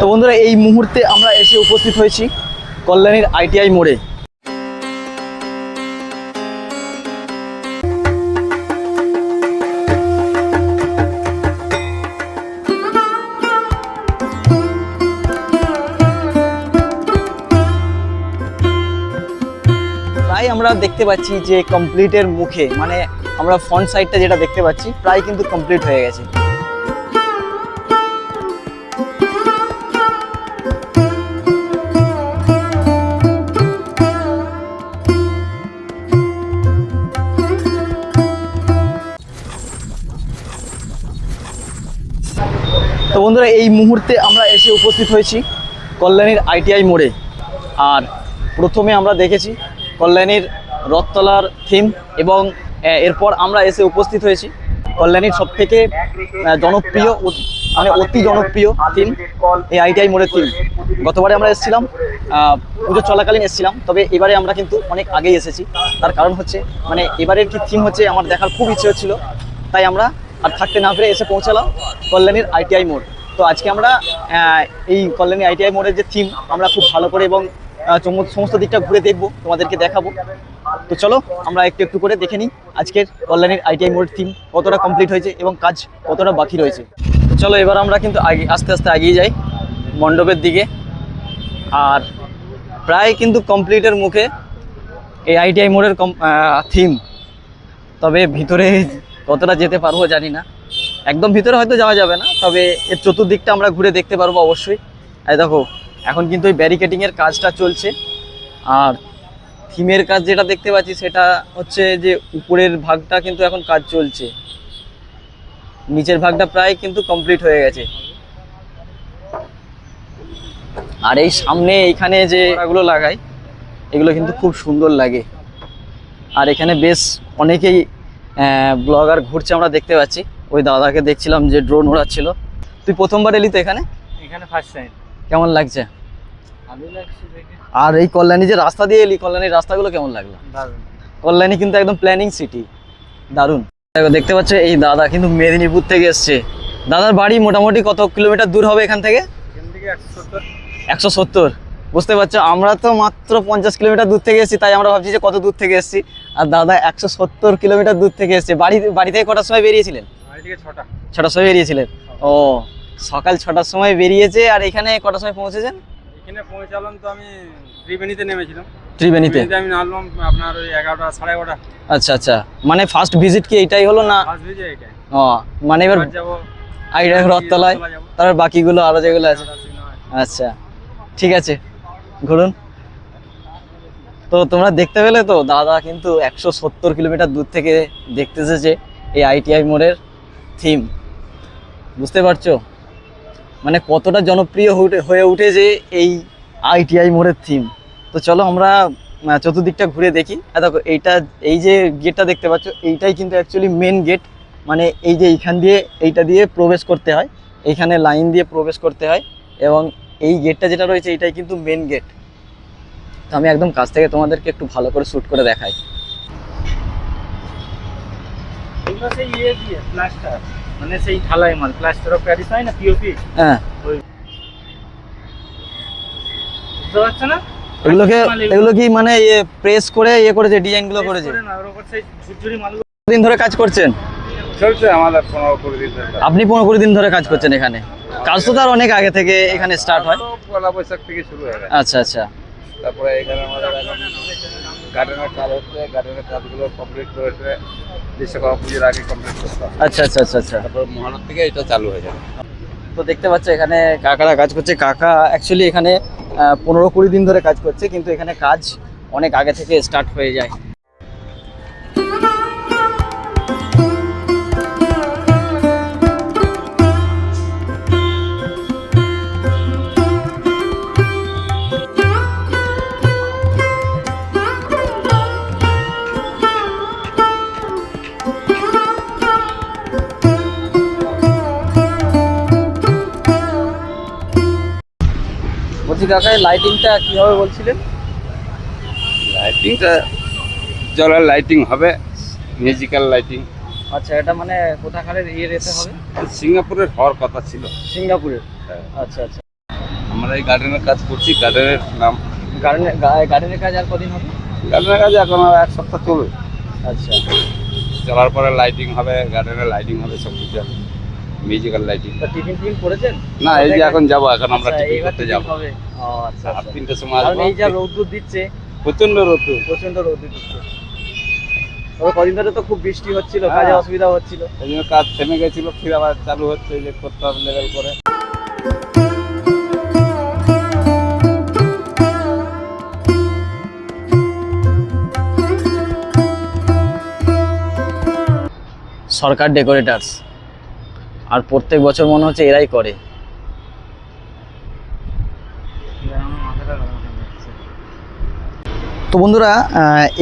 তো বন্ধুরা, এই মুহূর্তে আমরা এসে উপস্থিত হয়েছি কল্যাণীর আইটিআই মোড়ে। প্রায় আমরা দেখতে পাচ্ছি যে কমপ্লিটের মুখে মানে আমরা ফ্রন্ট সাইডটা যেটা দেখতে পাচ্ছি, প্রায় কিন্তু কমপ্লিট হয়ে গেছে। তো বন্ধুরা, এই মুহূর্তে আমরা এসে উপস্থিত হয়েছি কল্যাণীর আইটিআই মোড়ে। আর প্রথমে আমরা দেখেছি কল্যাণীর রথতলার থিম এবং এরপর আমরা এসে উপস্থিত হয়েছি কল্যাণীর সব থেকে জনপ্রিয় মানে অতি জনপ্রিয় থিম এই আইটিআই মোড়ের থিম গতবারে আমরা এসেছিলাম পুজো চলাকালীন এসেছিলাম, তবে এবারে আমরা কিন্তু অনেক আগেই এসেছি। তার কারণ হচ্ছে মানে এবারের কি থিম হচ্ছে, আমার দেখার খুব ইচ্ছে হচ্ছিল। তাই আমরা আর থাকতে না পেরে এসে পৌঁছালাম কল্যাণীর আইটিআই মোড়। তো আজকে আমরা এই কল্যাণী আইটিআই মোড়ের যে থিম আমরা খুব ভালো করে এবং সমস্ত দিকটা ঘুরে দেখব, তোমাদেরকে দেখাবো। তো চলো, আমরা একটু একটু করে দেখে নিই আজকের কল্যাণীর আইটিআই মোড়ের থিম কতটা কমপ্লিট হয়েছে এবং কাজ কতটা বাকি রয়েছে। তো চলো, এবার আমরা কিন্তু আগে, আস্তে আস্তে এগিয়ে যাই মণ্ডপের দিকে। আর প্রায় কিন্তু কমপ্লিটের মুখে এই আইটিআই মোড়ের থিম তবে ভিতরে কতটা যেতে পারব জানি না। একদম ভিতরে হয়তো যাওয়া যাবে না, তবে এর চতুর্দিকটা আমরা ঘুরে দেখতে পারব অবশ্যই। এই দেখো, এখন কিন্তু ওই ব্যারিকেডিংয়ের কাজটা চলছে। আর থিমের কাজ যেটা দেখতে পাচ্ছি সেটা হচ্ছে যে উপরের ভাগটা কিন্তু এখন কাজ চলছে। নিচের ভাগটা প্রায় কিন্তু কমপ্লিট হয়ে গেছে। আর এই সামনে এইখানে যে এগুলো লাগাই, এগুলো কিন্তু খুব সুন্দর লাগে। আর এখানে বেশ অনেকেই ব্লগার ঘুরছে আমরা দেখতে পাচ্ছি। ওই দাদাকে দেখছিলাম যে ড্রোন ওড়াচ্ছিল। তুই প্রথমবার এলি তো এখানে? এখানে ফার্স্ট টাইম কেমন লাগছে? আর এই কল্যাণী যে রাস্তা দিয়ে এলি কল্যাণীর রাস্তাগুলো কেমন লাগল? দারুণ। কল্যাণী কিন্তু একদম প্ল্যানিং সিটি দারুণ। দেখো, দেখতে পাচ্ছ এই দাদা কিন্তু মেদিনীপুর থেকে এসছে। দাদার বাড়ি মোটামুটি কত কিলোমিটার দূর হবে এখান থেকে? একশো সত্তর। বুঝতে পারছ? আমরা তো মাত্র পঞ্চাশ কিলোমিটার দূর থেকে এসেছি তাই আমরা ভাবছি যে কত দূর থেকে এসেছি। আর দাদা একশো সত্তর কিলোমিটার দূর থেকে এসছে। বাড়ি বাড়ি থেকে কটার সময় বেরিয়েছিলেন? ছটা। ছটার সময় বেরিয়েছিলেন। ও সকাল ছটার সময় বেরিয়েছে আর এখানে কটার সময় পৌঁছেছেন? এখানে পৌঁছালাম তো আমি ত্রিবেণীতে নেমেছিলাম। ত্রিবেণীতে? আমি নামলাম আপনার ওই এগারোটা সাড়ে এগারোটা। আচ্ছা আচ্ছা। মানে ফার্স্ট ভিজিট কি এটাই হলো না? ও মানে এবার যাব আইডিয়া রথতলায় তারপর বাকিগুলো আরও যেগুলো আছে। আচ্ছা ঠিক আছে। ঘুরুন। তো তোমরা দেখতে পেলে তো, দাদা কিন্তু একশো সত্তর কিলোমিটার দূর থেকে দেখতে এসেছে এই আইটিআই মোড়ের থিম। বুঝতে পারছ? মানে কতটা জনপ্রিয় হয়ে- হয়ে উঠেছে এই আইটিআই মোড়ের থিম। তো চলো আমরা চতুর্দিকটা ঘুরে দেখি। দেখো, এইটা, এই যে গেটটা দেখতে পাচ্ছ, এইটাই কিন্তু অ্যাকচুয়ালি মেন গেট মানে এই যে এইখান দিয়ে, এইটা দিয়ে প্রবেশ করতে হয়। এইখানে লাইন দিয়ে প্রবেশ করতে হয়। এবং এই গেটটা যেটা রয়েছে এইটাই কিন্তু মেন গেট তো আমি একদম কাছ থেকে তোমাদেরকে একটু ভালো করে শ্যুট করে দেখাই। ইয়ে মানে সেই ঢালাই মাল প্লাস্টার অফ প্যারিস হয় না? পিওপি হ্যাঁ। বুঝতে পারছ না? এগুলোকে এগুলো। এগুলো কি মানে ইয়ে প্রেস করে ইয়ে করেছে ডিজাইনগুলো Press করেছে? করে না, ওর উপর সেই ঝুরঝুরি মালগুলো দিন ধরে কাজ করছেন? চলছে আমাদের পনেরো কুড়ি দিন আপনি পনেরো কুড়ি দিন ধরে কাজ করছেন এখানে? কাজ তো তার অনেক আগে থেকে এখানে স্টার্ট হয়। পয়লা বৈশাখ থেকে শুরু হয়ে আচ্ছা আচ্ছা। তারপরে এখানে আমাদের গার্ডেনের কাজ হচ্ছে গার্ডেনের কাজগুলো কমপ্লিট করেছে বিশ্বকর্মা পুজোর আগে কমপ্লিট করতে আচ্ছা আচ্ছা আচ্ছা আচ্ছা। তারপর মহালর থেকে এটা চালু হয়ে যাবে। তো দেখতে পাচ্ছ এখানে কাকারা কাজ করছে। কাকা অ্যাকচুয়ালি এখানে পনেরো কুড়ি দিন ধরে কাজ করছে কিন্তু এখানে কাজ অনেক আগে থেকে স্টার্ট হয়ে যায়। কাকা লাইটিংটা কীভাবে বলছিলেন? লাইটিংটা জলের লাইটিং হবে মিউজিক্যাল লাইটিং আচ্ছা এটা মানে কোথাকার ইয়ে রেতে হবে? সিঙ্গাপুরের হওয়ার কথা ছিল। সিঙ্গাপুরের? হ্যাঁ। আচ্ছা আচ্ছা। আমরা এই গার্ডেনের কাজ করছি গার্ডেনের নাম। গার্ডেনের গার্ডেনের কাজ আর কদিন হবে? গার্ডেনের কাজ এখন এক সপ্তাহ চলবে। আচ্ছা। চলার পরে লাইটিং হবে গার্ডেনের লাইটিং হবে সব কিছু মিউজিক্যাল লাইটিং টিফিন টিফিন করেছেন? না এই যে এখন যাব এখন আমরা আচ্ছা, টিফিন করতে tiffin যাব। হবে। ও আচ্ছা আর আচ্ছা। তিনটের সময় আসব। এই যা রৌদ্র দিচ্ছে প্রচণ্ড রোদ্দুর প্রচণ্ড রৌদ্র দিচ্ছে। তবে কদিন ধরে তো খুব বৃষ্টি হচ্ছিল হ্যাঁ। কাজে অসুবিধা হচ্ছিল। এই জন্য কাজ থেমে গেছিল ফির আবার চালু হচ্ছে যে করতে হবে লেভেল করে। সরকার ডেকোরেটার্স আর প্রত্যেক বছর মনে হচ্ছে এরাই করে। তো বন্ধুরা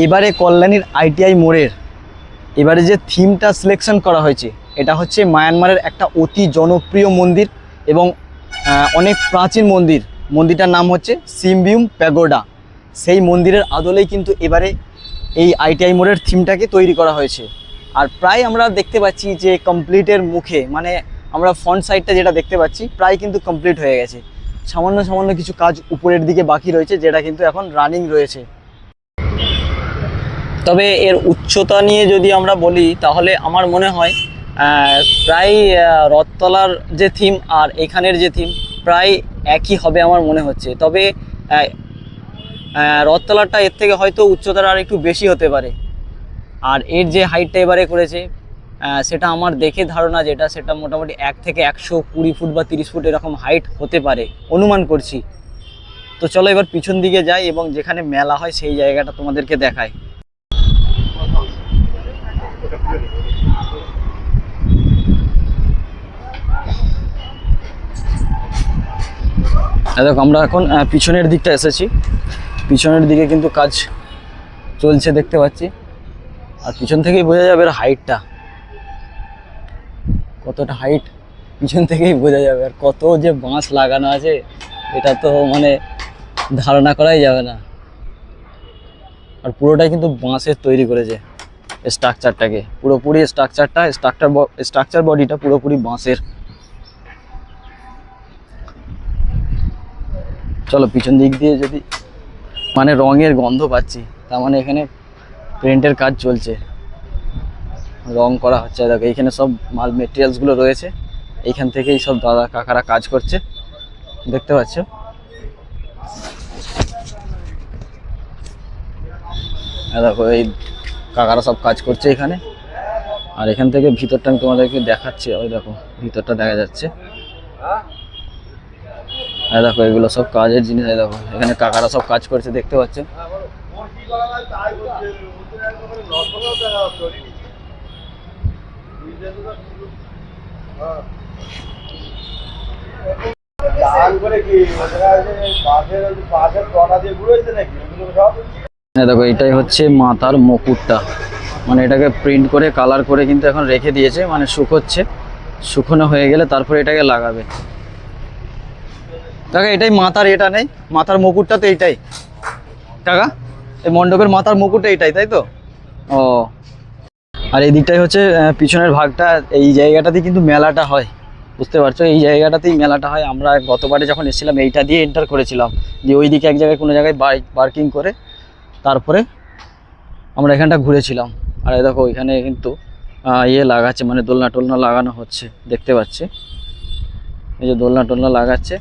এবারে কল্যাণীর আইটিআই মোড়ের এবারে যে থিমটা সিলেকশন করা হয়েছে, এটা হচ্ছে মায়ানমারের একটা অতি জনপ্রিয় মন্দির এবং অনেক প্রাচীন মন্দির। মন্দিরটার নাম হচ্ছে সিমবিউম প্যাগোডা। সেই মন্দিরের আদলেই কিন্তু এবারে এই আইটিআই মোড়ের থিমটাকে তৈরি করা হয়েছে। আর প্রায় আমরা দেখতে পাচ্ছি যে কমপ্লিটের মুখে মানে আমরা ফ্রন্ট সাইডটা যেটা দেখতে পাচ্ছি, প্রায় কিন্তু কমপ্লিট হয়ে গেছে। সামান্য সামান্য কিছু কাজ উপরের দিকে বাকি রয়েছে, যেটা কিন্তু এখন রানিং রয়েছে। তবে এর উচ্চতা নিয়ে যদি আমরা বলি, তাহলে আমার মনে হয় প্রায় রথতলার যে থিম আর এখানের যে থিম প্রায় একই হবে আমার মনে হচ্ছে। তবে রথতলারটা এর থেকে হয়তো উচ্চতার আর একটু বেশি হতে পারে। আর এর যে হাইটটা এবারে করেছে সেটা আমার দেখে ধারণা যেটা, সেটা মোটামুটি এক থেকে একশো কুড়ি ফুট বা তিরিশ ফুট এরকম হাইট হতে পারে, অনুমান করছি। তো চলো এবার পিছন দিকে যাই এবং যেখানে মেলা হয় সেই জায়গাটা তোমাদেরকে দেখায় দেখো, আমরা এখন পিছনের দিকটা এসেছি। পিছনের দিকে কিন্তু কাজ চলছে, দেখতে পাচ্ছি। আর পিছন থেকেই বোঝা যাবে এর হাইটটা কতটা হাইট পিছন থেকেই বোঝা যাবে আর কত যে বাঁশ লাগানো আছে, এটা তো মানে ধারণা করাই যাবে না। আর পুরোটাই কিন্তু বাঁশের তৈরি করেছে স্ট্রাকচারটাকে পুরোপুরি স্ট্রাকচারটা স্ট্রাকচার স্ট্রাকচার বডিটা পুরোপুরি বাঁশের। চলো পিছন দিক দিয়ে যদি মানে রঙের গন্ধ পাচ্ছি, তার মানে এখানে পেন্টের কাজ চলছে। রং করা হচ্ছে, দেখো, এইখানে সব মাল মেটেরিয়ালসগুলো রয়েছে। এইখান থেকেই সব দাদা কাকারা কাজ করছে। দেখতে পাচ্ছ? দেখো, এই কাকারা সব কাজ করছে এখানে। আর এখান থেকে ভিতরটা আমি তোমাদেরকে দেখাচ্ছি, ওই দেখো, ভিতরটা দেখা যাচ্ছে। দেখো, এগুলো সব কাজের জিনিস দেখো, এখানে কাকারা সব কাজ করছে, দেখতে পাচ্ছ? দেখো, এটাই হচ্ছে মাথার মুকুটটা। মানে এটাকে প্রিন্ট করে কালার করে কিন্তু এখন রেখে দিয়েছে মানে শুকোচ্ছে। শুকনো হয়ে গেলে তারপরে এটাকে লাগাবে। কাকা, এটাই মাথার, এটা নেই? মাথার মুকুটটা তো এইটাই কাকা, এই মণ্ডপের মাথার মুকুটটা এইটাই তাই তো? ও। আর এই দিকটাই হচ্ছে পিছনের ভাগটা, এই জায়গাটাতেই কিন্তু মেলাটা হয়। বুঝতে পারছ? এই জায়গাটাতেই মেলাটা হয়। আমরা গতবারে যখন এসেছিলাম, এইটা দিয়ে এন্টার করেছিলাম। যে ওই দিকে এক জায়গায় কোনো জায়গায় বাইক পার্কিং করে তারপরে আমরা এখানটা ঘুরেছিলাম। আর দেখো, ওইখানে কিন্তু ইয়ে লাগাচ্ছে মানে দোলনা টোলনা লাগানো হচ্ছে। দেখতে পাচ্ছি? এই যে দোলনা টোলনা লাগাচ্ছে।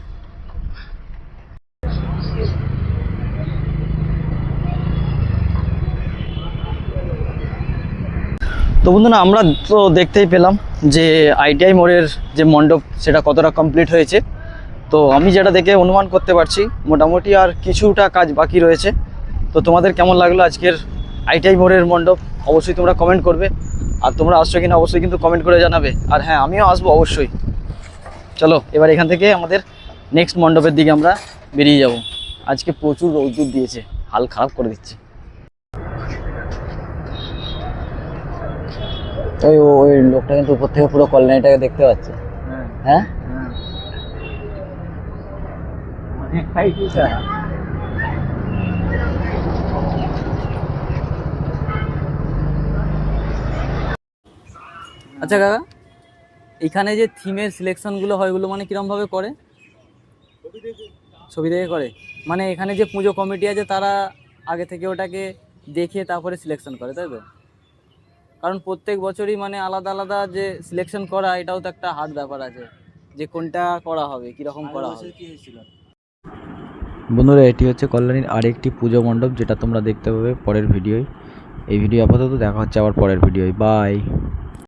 তো বন্ধুরা, আমরা তো দেখতেই পেলাম যে আইটিআই মোড়ের যে মণ্ডপ, সেটা কতটা কমপ্লিট হয়েছে। তো আমি যেটা দেখে অনুমান করতে পারছি, মোটামুটি আর কিছুটা কাজ বাকি রয়েছে। তো তোমাদের কেমন লাগল আজকের আইটিআই মোড়ের মণ্ডপ? অবশ্যই তোমরা কমেন্ট করবে। আর তোমরা আসছো কিনা অবশ্যই কিন্তু কমেন্ট করে জানাবে। আর হ্যাঁ আমিও আসব অবশ্যই। চলো, এবার এখান থেকে আমাদের নেক্সট মণ্ডপের দিকে আমরা বেরিয়ে যাব। আজকে প্রচুর রৌদ্র দিয়েছে, হাল খারাপ করে দিচ্ছে। ওই ওই লোকটা কিন্তু উপর থেকে পুরো কল্যাণীটাকে দেখতে পাচ্ছে। হ্যাঁ। আচ্ছা কাকা এখানে যে থিমের সিলেকশনগুলো হয় ওগুলো মানে কিরম ভাবে করে? ছবি দেখে। করে? মানে এখানে যে পুজো কমিটি আছে তারা আগে থেকে ওটাকে দেখে তারপরে সিলেকশন করে তাই তো? কারণ প্রত্যেক বছরই মানে আলাদা আলাদা যে সিলেকশন করা এটাও তো একটা হার্ড ব্যাপার আছে। যে কোনটা করা হবে কীরকম করা হবে। বন্ধুরা এটি হচ্ছে কল্যাণীর আরেকটি পুজো মণ্ডপ যেটা তোমরা দেখতে পাবে পরের ভিডিওয়। এই ভিডিও আপাতত দেখা হচ্ছে আবার পরের ভিডিওয়। বাই!